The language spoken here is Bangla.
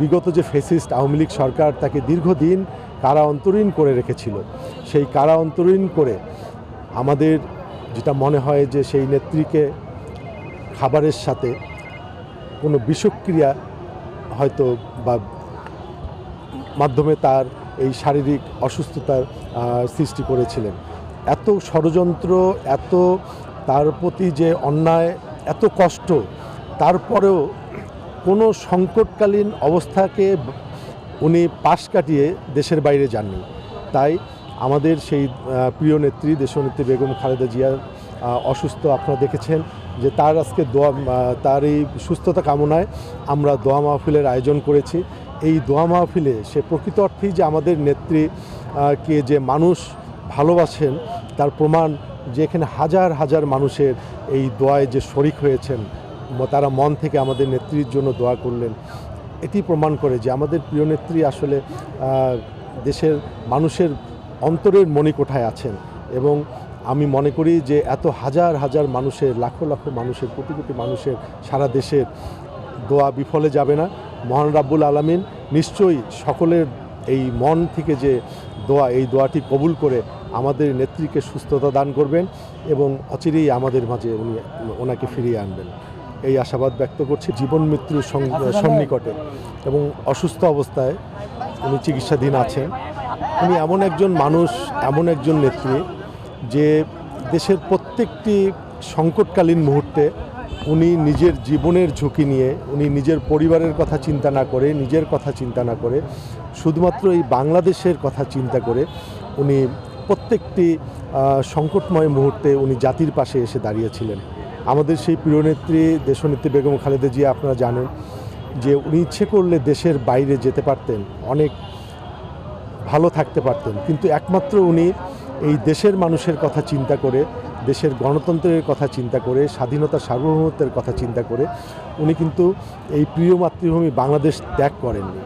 বিগত যে ফেসিস্ট আওয়ামী লীগ সরকার তাকে দীর্ঘদিন কারা অন্তরীণ করে রেখেছিল, সেই কারা অন্তরীণ করে আমাদের যেটা মনে হয় যে সেই নেত্রীকে খাবারের সাথে কোনো বিষক্রিয়া হয়তো বা মাধ্যমে তার এই শারীরিক অসুস্থতার সৃষ্টি করেছিলেন। এত ষড়যন্ত্র, এত তার প্রতি যে অন্যায়, এত কষ্ট, তারপরেও কোনো সংকটকালীন অবস্থাকে উনি পাশ কাটিয়ে দেশের বাইরে যাননি। তাই আমাদের সেই প্রিয় নেত্রী, দেশনেত্রী বেগম খালেদা জিয়া অসুস্থ। আপনারা দেখেছেন যে তার আজকে দোয়া তার এই সুস্থতা কামনায় আমরা দোয়া মাহফিলের আয়োজন করেছি। এই দোয়া মাহফিলে সে প্রকৃত অর্থেই যে আমাদের নেত্রী কে যে মানুষ ভালোবাসেন, তার প্রমাণ যে এখানে হাজার হাজার মানুষের এই দোয়ায় যে শরিক হয়েছেন তারা মন থেকে আমাদের নেত্রীর জন্য দোয়া করলেন। এটি প্রমাণ করে যে আমাদের প্রিয় নেত্রী আসলে দেশের মানুষের অন্তরের মণিকোঠায় আছেন এবং আমি মনে করি যে এত হাজার হাজার মানুষের, লাখো লাখো মানুষের, কোটি কোটি মানুষের সারা দেশের দোয়া বিফলে যাবে না। মহান রাব্বুল আলামিন নিশ্চয়ই সকলের এই মন থেকে যে দোয়া, এই দোয়াটি কবুল করে আমাদের নেত্রীকে সুস্থতা দান করবেন এবং অচিরেই আমাদের মাঝে উনি ওনাকে ফিরিয়ে আনবেন। এই আশাবাদ ব্যক্ত করছি জীবন মৃত্যুর সন্নিকটে এবং অসুস্থ অবস্থায় উনি চিকিৎসাধীন আছেন। উনি এমন একজন মানুষ, এমন একজন নেত্রী যে দেশের প্রত্যেকটি সংকটকালীন মুহূর্তে উনি নিজের জীবনের ঝুঁকি নিয়ে, উনি নিজের পরিবারের কথা চিন্তা না করে, নিজের কথা চিন্তা না করে, শুধুমাত্র এই বাংলাদেশের কথা চিন্তা করে উনি প্রত্যেকটি সংকটময় মুহূর্তে উনি জাতির পাশে এসে দাঁড়িয়েছিলেন। আমাদের সেই প্রিয় নেত্রী, দেশনেত্রী বেগম খালেদা জিয়া, আপনারা জানেন যে উনি ইচ্ছে করলে দেশের বাইরে যেতে পারতেন, অনেক ভালো থাকতে পারতেন। কিন্তু একমাত্র উনি এই দেশের মানুষের কথা চিন্তা করে, দেশের গণতন্ত্রের কথা চিন্তা করে, স্বাধীনতা সার্বভৌমত্বের কথা চিন্তা করে, উনি কিন্তু এই প্রিয় মাতৃভূমি বাংলাদেশ ত্যাগ করেননি।